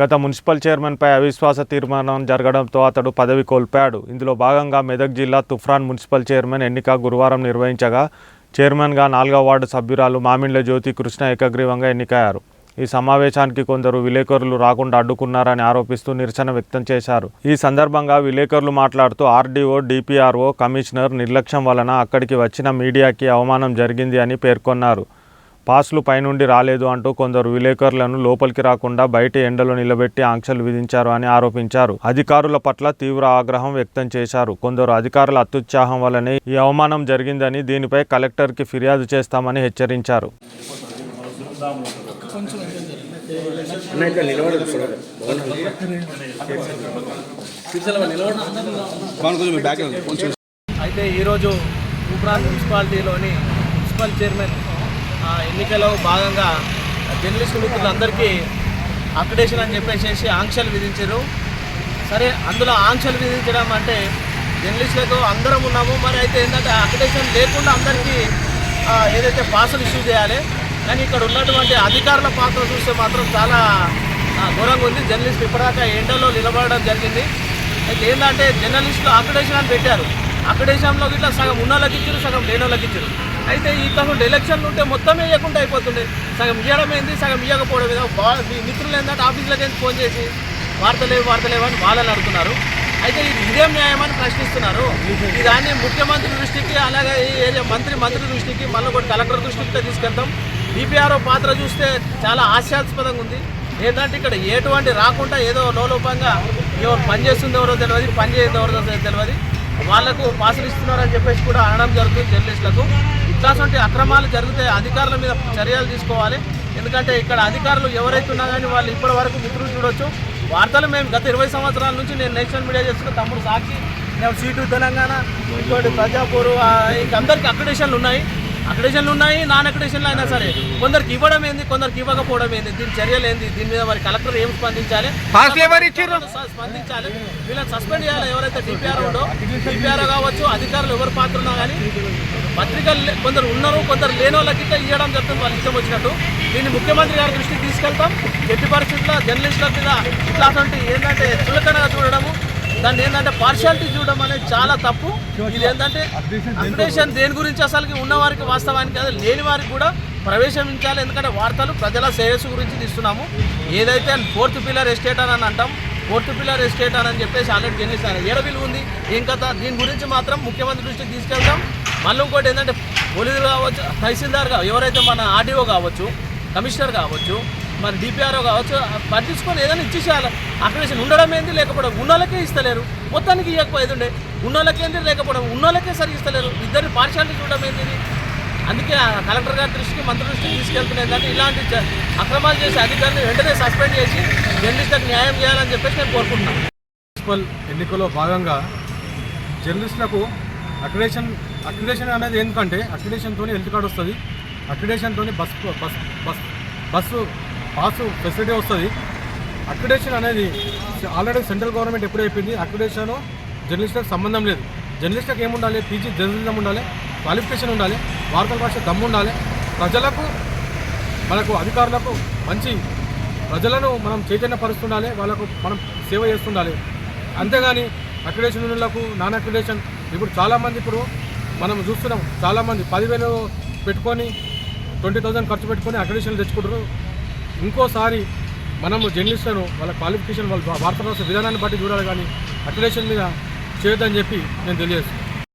గత మున్సిపల్ చైర్మన్పై అవిశ్వాస తీర్మానం జరగడంతో అతడు పదవి కోల్పాడు ఇందులో భాగంగా మెదక్ జిల్లా తుఫ్రాన్ మున్సిపల్ చైర్మన్ ఎన్నిక గురువారం నిర్వహించగా చైర్మన్గా నాలుగో వార్డు సభ్యురాలు మామిండ్ల జ్యోతి కృష్ణ ఏకగ్రీవంగా ఎన్నికయ్యారు. ఈ సమావేశానికి కొందరు విలేకరులు రాకుండా అడ్డుకున్నారని ఆరోపిస్తూ నిరసన వ్యక్తం చేశారు. ఈ సందర్భంగా విలేకరులు మాట్లాడుతూ ఆర్డీఓ డిపిఆర్ఓ కమిషనర్ నిర్లక్ష్యం వలన అక్కడికి వచ్చిన మీడియాకి అవమానం జరిగింది అని పేర్కొన్నారు. పాస్లు పైనుండి రాలేదు అంటూ కొందరు విలేకరులను లోపలికి రాకుండా బయట ఎండలో నిలబెట్టి ఆంక్షలు విధించారు అని ఆరోపించారు. అధికారుల పట్ల తీవ్ర ఆగ్రహం వ్యక్తం చేశారు. కొందరు అధికారుల అత్యుత్సాహం వల్లనే ఈ అవమానం జరిగిందని దీనిపై కలెక్టర్కి ఫిర్యాదు చేస్తామని హెచ్చరించారు. అయితే ఈరోజు తూప్రాన్ మున్సిపాలిటీలోని మున్సిపల్ చైర్మన్ ఎన్నికలో భాగంగా జర్నలిస్టు మిత్రులందరికీ అక్రిడేషన్ అని చెప్పేసి ఆంక్షలు విధించారు. సరే అందులో ఆంక్షలు విధించడం అంటే జర్నలిస్టులకు అందరం ఉన్నాము. మరి అయితే ఏంటంటే అక్రిడేషన్ లేకుండా అందరికీ ఏదైతే పాసులు ఇష్యూ చేయాలి కానీ ఇక్కడ ఉన్నటువంటి అధికారుల పాత్ర చూస్తే మాత్రం చాలా ఘోరంగా ఉంది. జర్నలిస్ట్ ఇప్పటిదాకా ఎండలో నిలబడడం జరిగింది. అయితే ఏంటంటే జర్నలిస్టులు అక్రిడేషన్ అని పెట్టారు. అక్రిడేషన్లో ఇట్లా సగం ఉన్న వాళ్ళకి ఇచ్చారు సగం లేని వాళ్ళకి ఇచ్చారు. అయితే ఈ కాకుండా ఎలక్షన్లు ఉంటే మొత్తం ఇవ్వకుండా అయిపోతుండే. సగం ఇవ్వడం ఏంది? సగం ఇవ్వకపోవడం ఏదో? మీ మిత్రులు ఏంటంటే ఆఫీసులకు ఏంటి ఫోన్ చేసి వార్తలేవు వార్తలేవు అని వాళ్ళని అడుగుతున్నారు. అయితే ఇది ఇదేం న్యాయమని ప్రశ్నిస్తున్నారు. ఈ దాన్ని ముఖ్యమంత్రి దృష్టికి అలాగే ఈ ఏరియా మంత్రి మంత్రి దృష్టికి మళ్ళీ కూడా కలెక్టర్ దృష్టికి తీసుకెళ్తాం. డిపిఆర్ఓ పాత్ర చూస్తే చాలా హాస్యాస్పదంగా ఉంది. ఏంటంటే ఇక్కడ ఎటువంటి రాకుండా ఏదో లోలోపంగా ఎవరు పని చేస్తుందో ఎవరో తెలియదు పని ఎవరో తెలియదు వాళ్ళకు పాసులు ఇస్తున్నారని చెప్పేసి కూడా అనడం జరుగుతుంది జర్నలిస్టులకు. ఇట్లాంటి అక్రమాలు జరిగితే అధికారుల మీద చర్యలు తీసుకోవాలి. ఎందుకంటే ఇక్కడ అధికారులు ఎవరైతే ఉన్నా కానీ వాళ్ళు ఇప్పటి వరకు మిత్రులు చూడొచ్చు. వార్తలు మేము గత ఇరవై సంవత్సరాల నుంచి నేను నేషనల్ మీడియా చేస్తున్న తమ్ముడు సాక్షి. నేను సీటు తెలంగాణ ఇంకోటి ప్రజాపూర్ ఇంకందరికి ఇంక అక్రిడేషన్లు ఉన్నాయి. అక్రిడేషన్లు ఉన్నాయి నాన్ అక్రిడేషన్లు అయినా సరే. కొందరికి ఇవ్వడం ఏంది కొందరికి ఇవ్వకపోవడం ఏంది దీని చర్యలు ఏంది దీని మీద మరి కలెక్టర్ ఏం స్పందించాలి? స్పందించాలి. వీళ్ళని సస్పెండ్ చేయాలి ఎవరైతే డిపిఆర్ ఉండో డిపిఆర్ కావచ్చు అధికారులు ఎవరు పాత్ర ఉన్నా కానీ పత్రికలు కొందరు ఉన్నారు కొందరు లేని వాళ్ళకి ఇవ్వడం చెప్తుంది వాళ్ళు ఇష్టం వచ్చినట్టు. దీన్ని ముఖ్యమంత్రి గారి దృష్టికి తీసుకెళ్తాం. ఎట్టి పరిస్థితుల్లో జర్నలిస్టుల మీద ఇట్లాంటి ఏంటంటే చులకనగా చూడడము దాన్ని ఏంటంటే పార్షాలిటీ చూడడం అనేది చాలా తప్పు. ఇది ఏంటంటే అప్డేషన్ దేని గురించి అసలుకి ఉన్నవారికి వాస్తవానికి అది లేని వారికి కూడా ప్రవేశించాలి ఎందుకంటే వార్తలు ప్రజల శ్రేయస్సు గురించి తీస్తున్నాము. ఏదైతే ఫోర్త్ పిల్లర్ ఎస్టేట్ అని అంటాం ఫోర్త్ పిల్లర్ ఎస్టేట్ అని చెప్పేసి ఆల్రెడీ జర్నలిస్ట్ ఆయన ఏడ విలువ ఉంది? ఏం కథ? దీని గురించి మాత్రం ముఖ్యమంత్రి దృష్టికి తీసుకెళ్తాం మళ్ళీ ఇంకోటి ఏంటంటే పోలీసులు కావచ్చు తహసీల్దార్ ఎవరైతే మన ఆర్డీఓ కావచ్చు కమిషనర్ కావచ్చు మరి డిపిఆర్ఓ కావచ్చు పట్టించుకొని ఏదైనా ఇచ్చేసేయాలి. అక్రిడేషన్ ఉండడం ఏంది? లేకపోవడం ఉన్నోళ్ళకే ఇస్తలేరు. మొత్తానికి ఇవ్వకపోయేది ఉండే. ఉన్నోళ్ళకి ఏంది? లేకపోవడం ఉన్నోళ్ళకే సరి ఇస్తలేరు. ఇద్దరిని పాఠశాలని చూడడం ఏంది అందుకే కలెక్టర్ గారి దృష్టికి మంత్రి దృష్టికి తీసుకెళ్తున్నాయి ఏంటంటే ఇలాంటి అక్రమాలు చేసే అధికారులు వెంటనే సస్పెండ్ చేసి జర్నలిస్టులకు న్యాయం చేయాలని చెప్పేసి నేను కోరుకుంటున్నాను మున్సిపల్ ఎన్నికలో భాగంగా జర్నలిస్టులకు అక్రిడేషన్ అక్రిడేషన్ అనేది ఎందుకంటే అక్రిడేషన్తో హెల్త్ కార్డు వస్తుంది. అక్రిడేషన్తో bus bus bus bus pass facility వస్తుంది. అక్రిడేషన్ అనేది ఆల్రెడీ సెంట్రల్ గవర్నమెంట్ ఎప్పుడు చెప్పింది. అక్రిడేషన్ జర్నలిస్టులకు సంబంధం లేదు. జర్నలిస్టులకు ఏముండాలి? పీజీ జర్నలిజం ఉండాలి క్వాలిఫికేషన్ ఉండాలి వార్తల భాష దమ్ము ఉండాలి. ప్రజలకు మనకు అధికారులకు మంచి ప్రజలను మనం చైతన్యపరుస్తుండాలి వాళ్ళకు మనం సేవ చేస్తుండాలి. అంతేగాని అక్రిడేషన్ ఉన్నలకు నాన్ అక్రిడేషన్. ఇప్పుడు చాలామంది ఇప్పుడు మనం చూస్తున్నాం చాలామంది పదివేలు పెట్టుకొని ట్వంటీ థౌసండ్ ఖర్చు పెట్టుకొని అక్రిడేషన్లు తెచ్చుకుంటారు ఇంకోసారి మనము జర్నలిస్టులను వాళ్ళ క్వాలిఫికేషన్ వాళ్ళ వార్త రాసే విధానాన్ని బట్టి చూడాలి కానీ అక్రిడేషన్ మీద చేయొద్దని చెప్పి నేను తెలియజేస్తున్నాను.